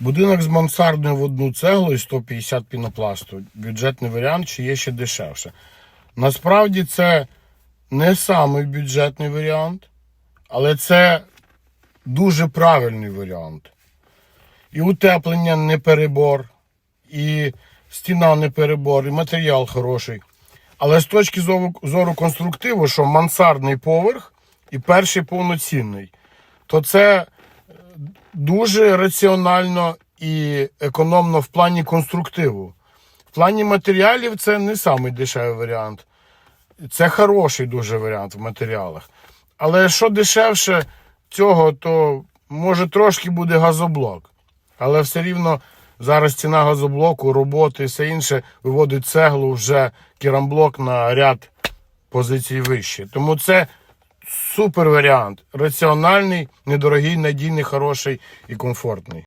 Будинок з мансардою в одну цеглу і 150 пінопласту. Бюджетний варіант, чи є ще дешевше. Насправді це не самий бюджетний варіант, але це дуже правильний варіант. І утеплення не перебор, і стіна не перебор, і матеріал хороший. Але з точки зору, конструктиву, що мансардний поверх і перший повноцінний, то це дуже раціонально і економно в плані конструктиву. В плані матеріалів це не самий дешевий варіант. Це хороший дуже варіант в матеріалах. Але що дешевше цього, то може трошки буде газоблок. Але все рівно зараз ціна газоблоку, роботи і все інше виводить цеглу вже керамблок на ряд позицій вище. Тому це супер варіант. Раціональний, недорогий, надійний, хороший і комфортний.